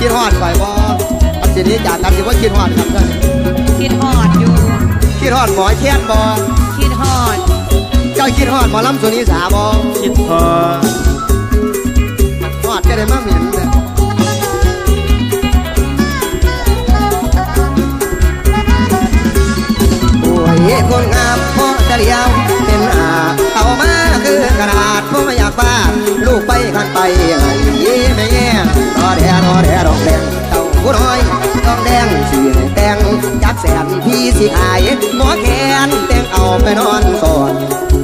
คิดฮอดครับท่านคิดฮอดอยู่ คิดฮอดหมอแค้นบ่คิดฮอด เจ้าคิดฮอดหมอลำสุนิสาบ่คิดพอฮอดจะได้มาเหม็นเลยโอ้ยคนงามพอจะเลี้ยวเป็นอาเอามาคือกระดาษพอไม่อยากฟ้าลูกไปขันไปให้ไม่แย่รอ แรอแดองแดงเต่าผู้น้อยต้องแดงสีแดงจักแสนพี่สิอายหมอแขนแต่งเอาไปนอนสอน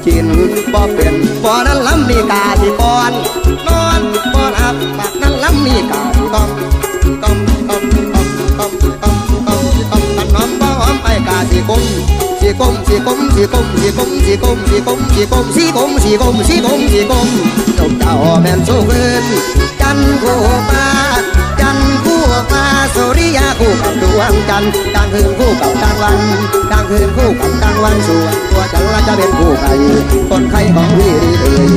กินบ่เป็นบ่นั้นลำมีกาสิปอน นอนบ่หลับปากนั้นลำมีกาสิก้อมก้อมก้อมก้อมก้อมก้อมก้อมก้อมกันน้อมบ่หอมไปกาสิกุมสิกุมสิกุมสิกุมสิกุมสิกุมสิกุมสิกุมสิกุมสิกุมสิกุมสิกุมนกเจ้าแม่นสู้คืนจันจันทร์คู่ฟ้า สุริยาคู่กับดวงจันทร์กลางคืนคู่กับกลางวันกลางคืนคู่กับกลางวันส่วนตัวฉันละจะเป็นคู่ใครคนใครของพี่ดีเลย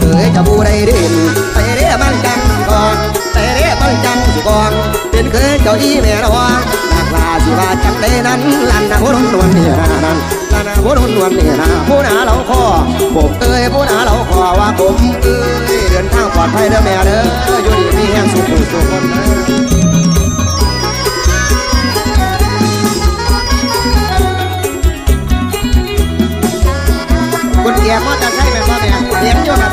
เอ๋ยจะบูได้ดินไปเรียมันจังก่อนไปเรียมันจังสิก่อนเป็นเคยเจ้าอีแม่ระวังนางลาสิว่าจังได้นั้นลันนาผู้นวลนี่นานั้นลันนาผู้นวลนี่นาผู้นาเราขอผมเอ้ยผู้นาเราขอว่าผมเอ้ยเดินทางปลอดภัยเด้อแม่เด้ออยู่ดีมีแห่งสุขสุขคนเด้อ คุณแก่มอจะใช่ไหมพ่อแม่เลี้ยงอยู่ครับ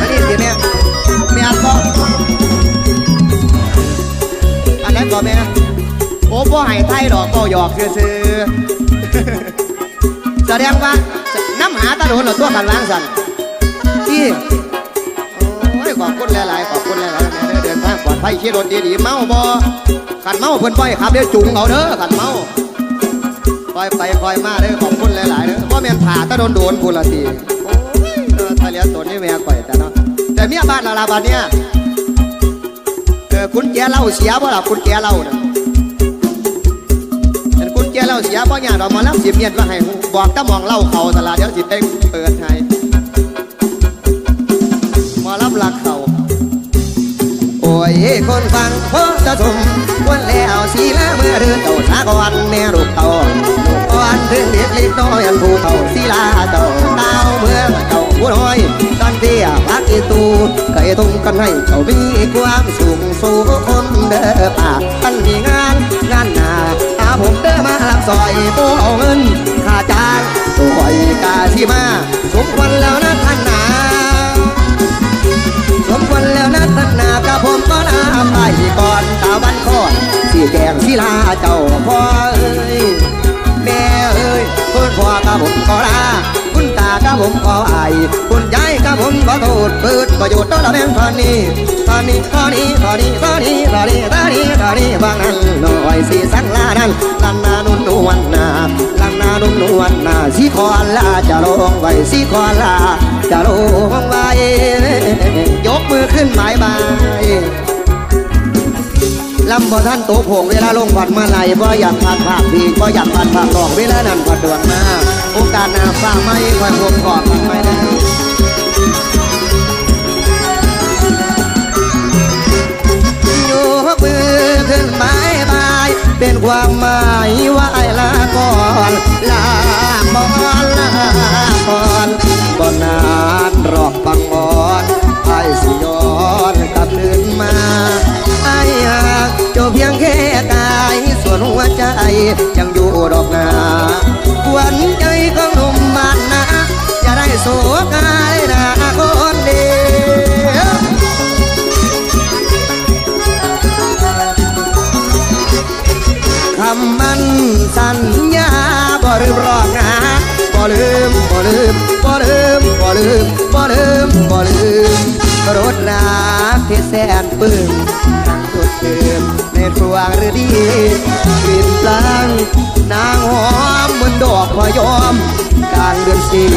อันนี้สิแม่แม่ก็อันนั้นก็แม่โอ้บ่ให้ไทยดอกก็หยอกซื่อๆแสดงว่าน้ำหาตะโดนหรอตัวกันล้างสันที่โอ้ยขอบคุณหลายๆขอบคุณหลายๆเด้อเดินทางปลอดภัยขี่รถดีๆเมาบ่ขันเมาเพิ่นปล่อยขับเดี๋ยวจุงเอาเด้อขันเมา ปล่อยไปปล่อยมาเด้อขอบคุณหลายๆเด้อบ่แม่นผ่าตะโดนโดนพุ่นละทีโอ้ยเออถ้าเลียตัวนี้แม่ก่อยแต่เนาะแต่เมียบ้านละลาบาดเนี่ยเออคุณแกเหล่าเสียบ่ล่ะคุณแกเหล่าน่ะเป็นคุณแกเราเสียเพราะอย่างเรามารับสิเมียนว่าให้บอกตะมองเล่าเขาตลาดเดี๋ยวสิเต็งเปิดให้มารับหลักเขาโอ้ยคนฟังเพอจะชมวันแล้วสีละเมื่อเดือนเต่าสากอนแม่ลูกเต่า ลูกอ่อนถึงเด็กเล็กน้อยอันภูเขาสีลาเต่าเต่าเมื่อเต่าผู้น้อยตอนเตี้ยพักอีตูเคยทุ่งกันให้เจ้ามีความสูงสู่คนเด้อป่าท่านมีงานงานหนาตาผมเด้อมาลับซอยโตเอาเงินค่าจ้างตัวอยกาที่มาสมควรแล้วนะท่านนาสมควรแล้วนะท่านนากับผมก็ลาไปก่อนตาวันคอนสีแดงสีลาเจ้าพ่อเอ้ย กับผมก็ลาคุณตากับผมก็อายคุณยายกับผมก็โทษเปิดประโยชน์ต้นละแบงตอนนี้ตอนนี้ตอนนี้ตอนนี้ตอนนี้ตอนนี้ตอนนี้ตอนนี้บางนั้นหน่อยสีสังลานั้นลันนานุ่นนวลนาลันนานุ่นนวลนาสีคอลาจะลงไว้สีคอลาจะลงไว้ยกมือขึ้นหมายบาย ลำบ่ท่านโตผงเวลาลงผัดมาไหลบ่อยากผ่านภาคพีบ่อยากผัดผักตองเวลานั้นผัดดวงหน้าโอกาสหน้าฟ้าไม่คอยพบกอดกันไม่ได้ยกมือขึ้นหมายบายเป็นความหมาย ยังอยู่ดอกนาหวันใจของหนุ่มบ้านนาจะได้โศกายนาคนเดียวคำมันสัญญาบ่ลืมรอกนะบ่ลืมบ่ลืมบ่ลืมบ่ลืมบ่ลืมบ่ลืมรถรักที่แสนปื้มนั่งสุดเติม ในครัวหรือดีกลิ่นปลางนางหอมเหมือนดอกพยอมกลางเดือนสี่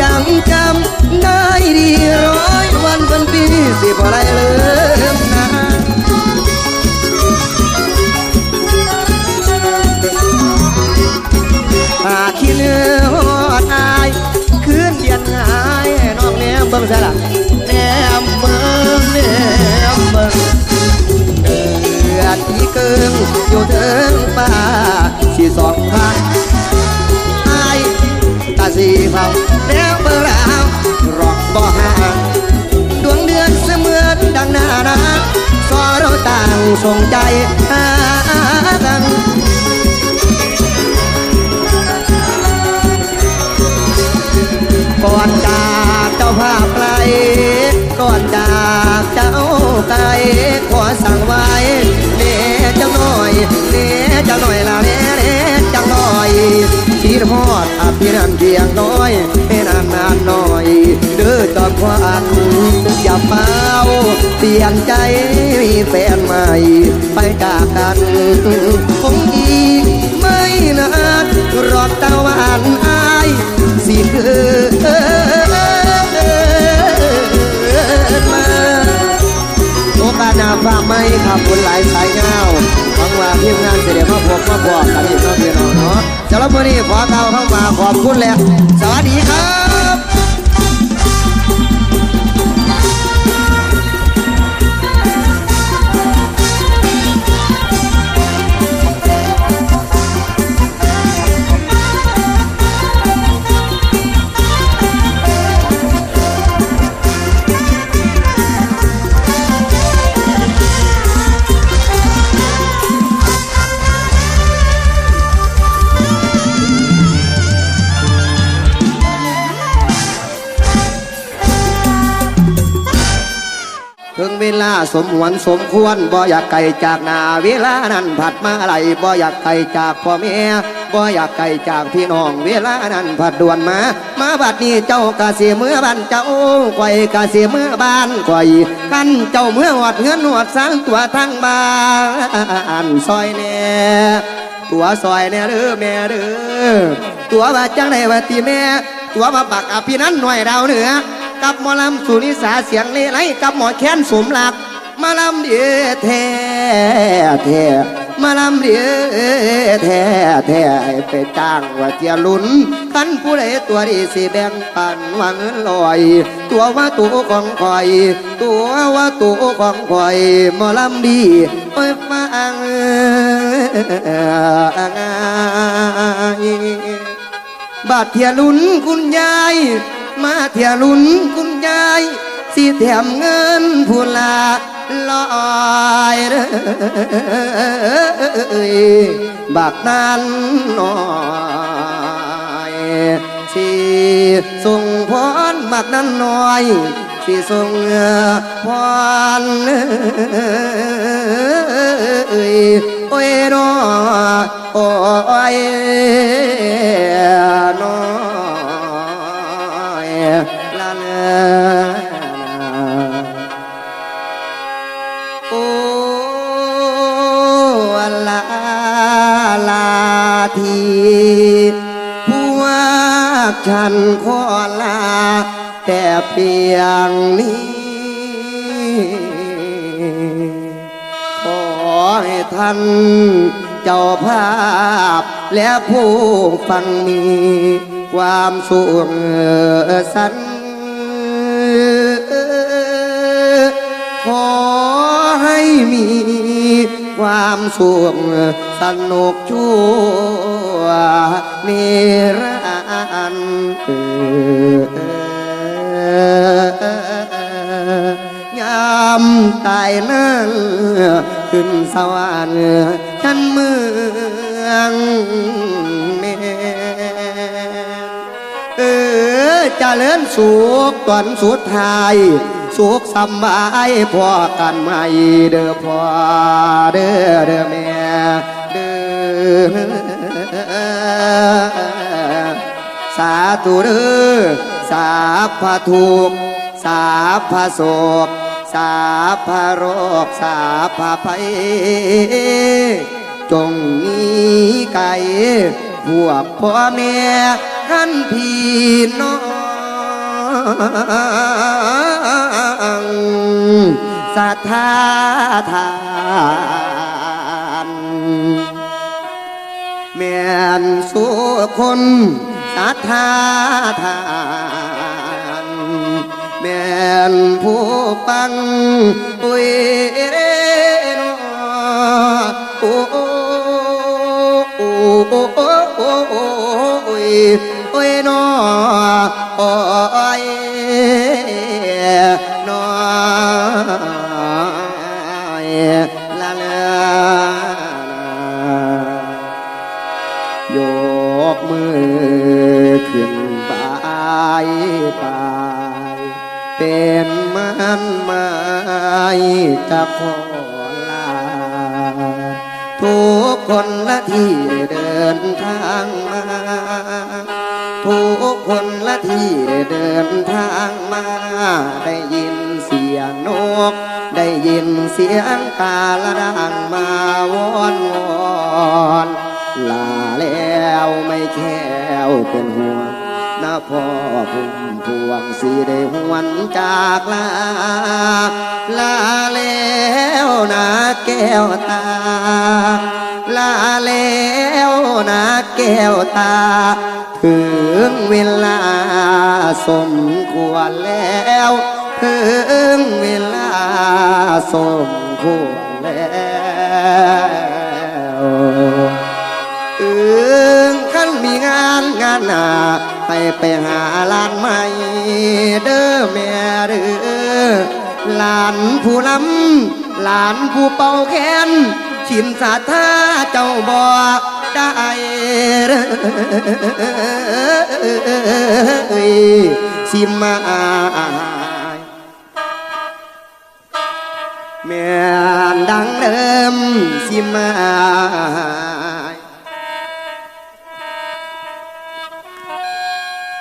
ยังจำได้ดีร้อยวันพันปีสิบ่ได้ลืมนะหาขี้เลือหอดอาย คืนเดียนหายน้องแนมเบิ่งซะละ ที่สองพันไอ้ตาสีเผาแล้วเบอร์ราวรอกบ่ห่างดวงเดือนเสมือนดังหน้านาสอเราต่างส่งใจหากันก่อนจากเจ้าภาพไกลก่อนจากเจ้าไกลขอสั่งไว้เน่เจ้าหน่ อยเน่จ้าหน่อยละเน่เน่จ้าหน่อยชีดฮอดอภิรันเพียงน้อยให้นานนานหน่อย เด้อจอมควันอย่าเฝ้าเปลี่ยนใจมีแฟนใหม่ ไปจากกันคงอีกไม่นานรอตะวันอายสิเกิดมาโอกาสหน้าฝากไมครับคุณหลายสายงาหวังว่า ทีมงานเสด็จมาพบมาบอกกันอีกครั้งพี่น้องเนาะสำหรับวันนี้ขอกล่าวเข้ามาขอบคุณแล้วสวัสดีครับ สมหวนสมควรบ่อยากไกลจากนาเวลานั้นผัดมาไหลบ่อยากไกลจากพ่อแม่บ่อยากไกลจากพี่น้องเวลานั้นผัดด่วนมา มาบัดนี้เจ้ากะเสียเมื่อบ้านเจ้าก่อยกะเสียเมื่อบ้านก่อยกันเจ้าเมื่อหอดเงินหอดสังตัวทั้งบ้านซอยแน่ตัวซอยแน่เด้อแม่เด้อตัวว่าจังไดว่าตีแม่ตัวมาปักอภินันหน่อยดาวเหนือ กับหมอลำสุนิสาเสียงเลไลกับหมอแค้นสมหลัก มาลำเดียแท้แท้มาลำเดียแท้แท้ไปจ้างว่าเจียลุนกันผู้ใดตัวดีสิแบ่งปันวังลอย ตัวว่าตัวของคอย ตัวว่าตัวของคอยมอลำดีโอ้ยฟังบาดเทียลุนคุณยาย มาเทียลุนคุณยาย สิแถมเงินผู้ละลอยเด้อบากนั้นน้อยสิส่งพรบากนั้นน้อยสิส่งพรเอ้ยโอ้ยน้อโอ้ย ฉันขอลา แต่เพียงนี้ ขอให้ท่านเจ้าภาพ และผู้ฟังมี ความสุขสันขอให้มี ความสุขสนุกชั่วนิ ตายนั้นขึ้นสวรรค์ชั้นเมืองเมเออเจริญสุขตอนสุดท้ายสุขสบายพอกันไหมเด้อพ่อเด้อเด้อแม่เด้อสาธุเด้อสาพะทุกสาพะโศก สาพโรคสาพะภัยจงมีไก่พวกพ่อแม่ขันพี่น้องศรัทธาทานแม่นสุคนศรัทธาทาน แม่ผู้ปันปุยเรนโอ้โอ้โอ้โอ้โอ้โอ้โอ้โอ้โอ้โอ้โอ้โอ้ จะขอลา ทุกคนละที่เดินทางมา ทุกคนละที่เดินทางมา ได้ยินเสียงนก ได้ยินเสียงกาละดังมาวอนวอนลาแล้วไม่แค่วเป็นห่วงนะพ่อพุ่มพวงสีได้หวนจากลาลา วตา ลาแล้วนะแก้วตา ถึงเวลาสมควรแล้ว ถึงเวลาสมควรแล้วถึงขั้นมีงานงานหนาให้ไปหาลานใหม่เด้อแม่เด้อหลานผู้ล้ำ หลานผู้เป่าแขนชิมสาธาเจ้าบอกได้เลยสิมาแม่นดังเดิมสิมา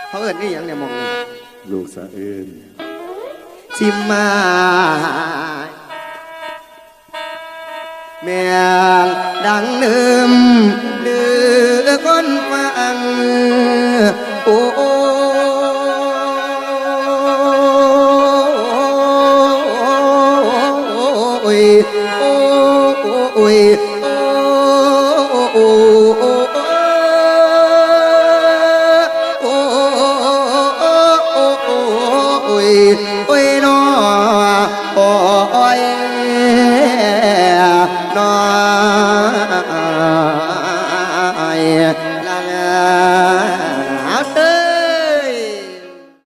เขาเอิ้นนี่ยังเนี่ยมองนี่ลูกสะเอินสิมา แม่ดังเดิมเดือคน